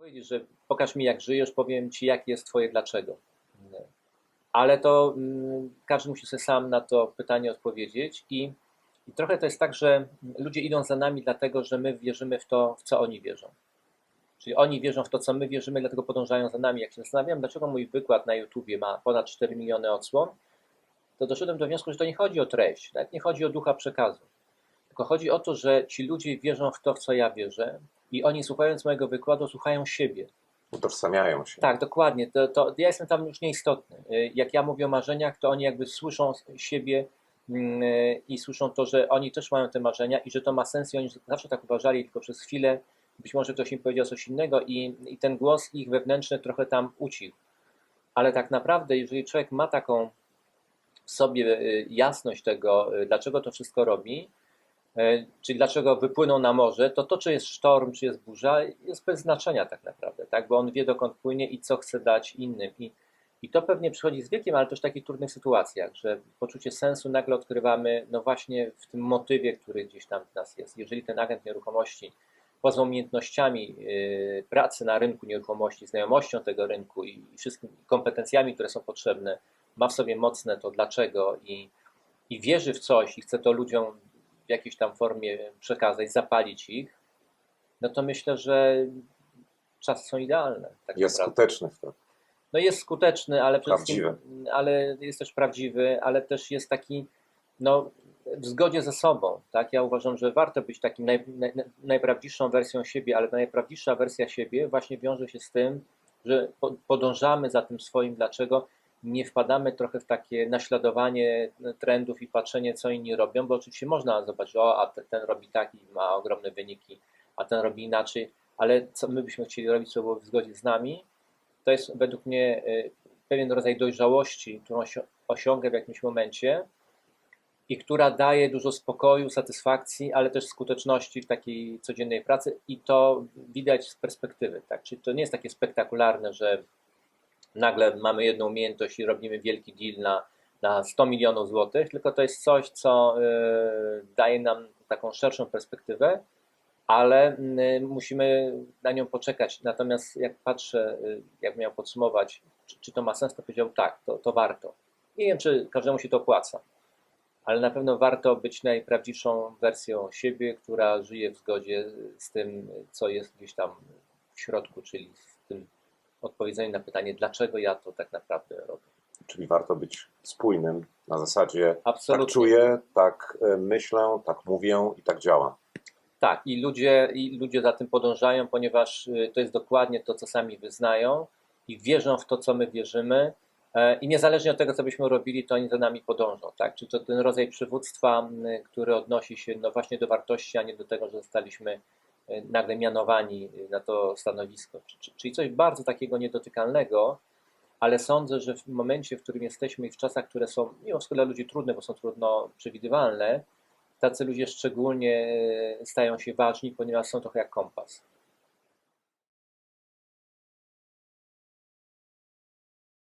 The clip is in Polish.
powiedzieć, że pokaż mi jak żyjesz, powiem ci jakie jest twoje dlaczego. Ale to mm, każdy musi sobie sam na to pytanie odpowiedzieć i, i trochę to jest tak, że ludzie idą za nami dlatego, że my wierzymy w to, w co oni wierzą. Czyli oni wierzą w to, co my wierzymy, dlatego podążają za nami. Jak się zastanawiam, dlaczego mój wykład na YouTubie ma ponad 4 miliony odsłon, to doszedłem do wniosku, że to nie chodzi o treść, nawet nie chodzi o ducha przekazu. Tylko chodzi o to, że ci ludzie wierzą w to, w co ja wierzę, i oni słuchając mojego wykładu, słuchają siebie. Utożsamiają się. Tak, dokładnie. To, to ja jestem tam już nieistotny. Y, Jak ja mówię o marzeniach, to oni jakby słyszą siebie mm, i słyszą to, że oni też mają te marzenia i że to ma sens i oni zawsze tak uważali, tylko przez chwilę być może ktoś im powiedział coś innego i, i ten głos ich wewnętrzny trochę tam ucichł. Ale tak naprawdę, jeżeli człowiek ma taką w sobie y, jasność tego, y, dlaczego to wszystko robi, czyli dlaczego wypłynął na morze, to to, czy jest sztorm, czy jest burza, jest bez znaczenia tak naprawdę, tak? bo on wie, dokąd płynie i co chce dać innym. I, i to pewnie przychodzi z wiekiem, ale też w takich trudnych sytuacjach, że poczucie sensu nagle odkrywamy, no właśnie w tym motywie, który gdzieś tam w nas jest. Jeżeli ten agent nieruchomości poza umiejętnościami y, pracy na rynku nieruchomości, znajomością tego rynku i wszystkimi kompetencjami, które są potrzebne, ma w sobie mocne to dlaczego i, i wierzy w coś i chce to ludziom w jakiejś tam formie przekazać, zapalić ich, no to myślę, że czasy są idealne. Tak Jest naprawdę. skuteczny w tym. No jest skuteczny, ale przede wszystkim, ale jest też prawdziwy, ale też jest taki, no w zgodzie ze sobą, tak? Ja uważam, że warto być takim naj, naj, najprawdziwszą wersją siebie, ale najprawdziwsza wersja siebie właśnie wiąże się z tym, że po, podążamy za tym swoim dlaczego, nie wpadamy trochę w takie naśladowanie trendów i patrzenie, co inni robią, bo oczywiście można zobaczyć, o, a te- ten robi tak i ma ogromne wyniki, a ten robi inaczej, ale co my byśmy chcieli robić, co było w zgodzie z nami, to jest według mnie y, pewien rodzaj dojrzałości, którą osią- osiągę w jakimś momencie i która daje dużo spokoju, satysfakcji, ale też skuteczności w takiej codziennej pracy i to widać z perspektywy. Tak? Czyli to nie jest takie spektakularne, że nagle mamy jedną umiejętność i robimy wielki deal na, na 100 milionów złotych, tylko to jest coś, co y, daje nam taką szerszą perspektywę, ale y, musimy na nią poczekać. Natomiast jak patrzę, y, jak miał podsumować, czy, czy to ma sens, to powiedział tak, to, to warto. Nie wiem, czy każdemu się to opłaca, ale na pewno warto być najprawdziwszą wersją siebie, która żyje w zgodzie z tym, co jest gdzieś tam w środku, czyli z tym odpowiedzeniem na pytanie, dlaczego ja to tak naprawdę robię. Czyli warto być spójnym na zasadzie Absolutnie. tak czuję, tak e, myślę, tak mówię i tak działam. Tak, i ludzie, i ludzie za tym podążają, ponieważ y, to jest dokładnie to, co sami wyznają i wierzą w to, co my wierzymy. E, I niezależnie od tego, co byśmy robili, to oni za nami podążą. Tak? Czy to ten rodzaj przywództwa, m, który odnosi się no właśnie do wartości, a nie do tego, że zostaliśmy y, nagle mianowani na to stanowisko. Czy- czy- Czyli coś bardzo takiego niedotykalnego, ale sądzę, że w momencie, w którym jesteśmy i w czasach, które są mimo wszystko dla ludzi trudne, bo są trudno przewidywalne, tacy ludzie szczególnie e, stają się ważni, ponieważ są trochę jak kompas.